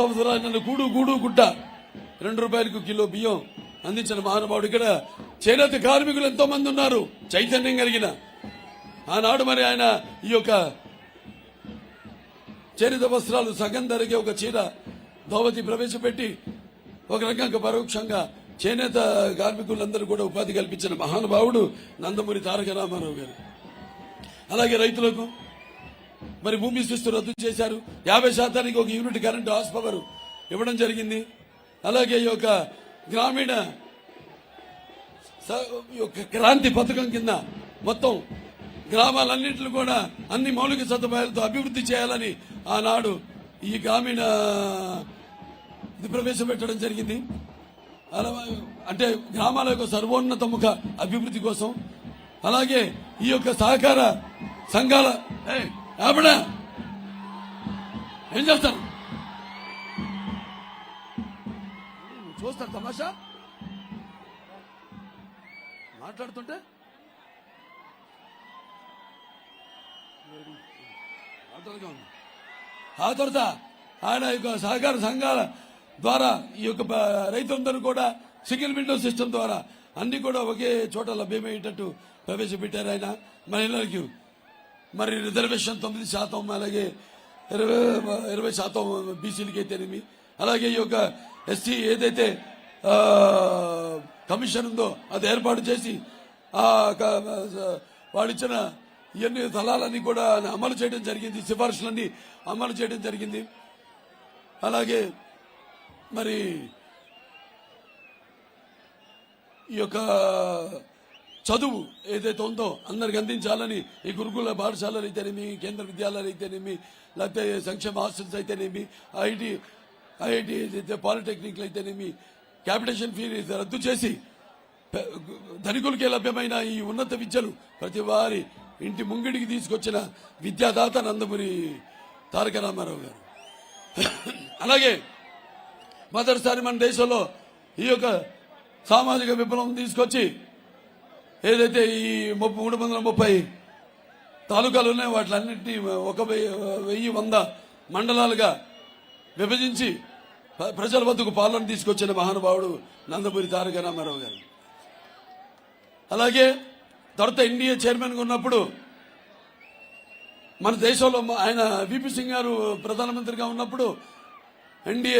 సంవత్సరాలు నన్ను గూడు గుడ్డ రెండు రూపాయలకు కిలో బియ్యం అందించిన మహానుభావుడు ఇక్కడ. చేనేత కార్మికులు ఎంతో మంది ఉన్నారు. చైతన్యం కలిగిన. ఆనాడు మరి ఆయన ఈ యొక్క చేనేత వస్త్రాలు సగం ధరకే ఒక చీర దోవతి ప్రవేశపెట్టి ఒక రకంగా పరోక్షంగా చేనేత కార్మికులందరూ కూడా ఉపాధి కల్పించిన మహానుభావుడు నందమూరి తారక రామారావు గారు. అలాగే రైతులకు మరి భూమి శిస్తు రద్దు చేశారు. యాభై శాతానికి ఒక యూనిట్ కరెంటు హాస్ పవర్ ఇవ్వడం జరిగింది. అలాగే ఈ యొక్క గ్రామీణ స- యొక్క క్రాంతి పథకం కింద మొత్తం గ్రామాలన్నింటిని కూడా అన్ని మౌలిక సదుపాయాలతో అభివృద్ధి చేయాలని ఆనాడు ఈ గ్రామీణ ఇది ప్రవేశపెట్టడం జరిగింది. అలా అంటే గ్రామాల యొక్క సర్వోన్నతముఖ అభివృద్ధి కోసం. అలాగే ఈ యొక్క సహకార సంఘాల ఆవిడ ఏం చేస్తాను చూస్తారు తమాషా. మాట్లాడుతుంటే? ఉంది. ఆ తర్వాత ఆయన యొక్క సహకార సంఘాల ద్వారా ఈ యొక్క రైతులందరూ కూడా సింగిల్ విండో సిస్టమ్ ద్వారా అన్ని కూడా ఒకే చోట లభ్యమయ్యేటట్టు ప్రవేశపెట్టారు ఆయన. మహిళలకు మరి రిజర్వేషన్ తొమ్మిది శాతం అలాగే ఇరవై ఇరవై శాతం బీసీలకి అయితేనేమి అలాగే ఈ యొక్క ఎస్సీ ఏదైతే కమిషన్ ఉందో అది ఏర్పాటు చేసి ఆ క- వాడిచ్చిన ఇవన్నీ స్థలాలన్నీ కూడా అమలు చేయడం జరిగింది సిఫార్సులన్నీ అమలు చేయడం జరిగింది. అలాగే మరి ఈ యొక్క చదువు ఏదైతే ఉందో అందరికి అందించాలని ఈ గురుకుల పాఠశాలలు అయితేనేమి కేంద్ర విద్యాలయాలు అయితేనేమి లేకపోతే సంక్షేమ హాస్టల్స్ అయితేనేమి ఐఐటి ఐఐటి అయితే పాలిటెక్నిక్లు అయితేనేమి క్యాపిటేషన్ ఫీ రద్దు చేసి ధనికులకే లభ్యమైన ఈ ఉన్నత విద్యలు ప్రతి వారి ఇంటి ముంగిడికి తీసుకొచ్చిన విద్యాదాత నందమూరి తారక రామారావు గారు. అలాగే మొదటిసారి మన దేశంలో ఈ యొక్క సామాజిక విప్లవం తీసుకొచ్చి ఏదైతే ఈ ముప్పై మూడు వందల ముప్పై తాలూకాలు ఉన్నాయో వాటిలన్నింటినీ ఒక వెయ్యి వెయ్యి వంద మండలాలుగా విభజించి ప్ర- ప్రజల వద్దకు పాలన తీసుకొచ్చిన మహానుభావుడు నందమూరి తారక రామారావు గారు. అలాగే తర్వాత ఎన్డీఏ చైర్మన్గా ఉన్నప్పుడు మన దేశంలో ఆయన విపి సింగ్ గారు ప్రధానమంత్రిగా ఉన్నప్పుడు ఎన్డీఏ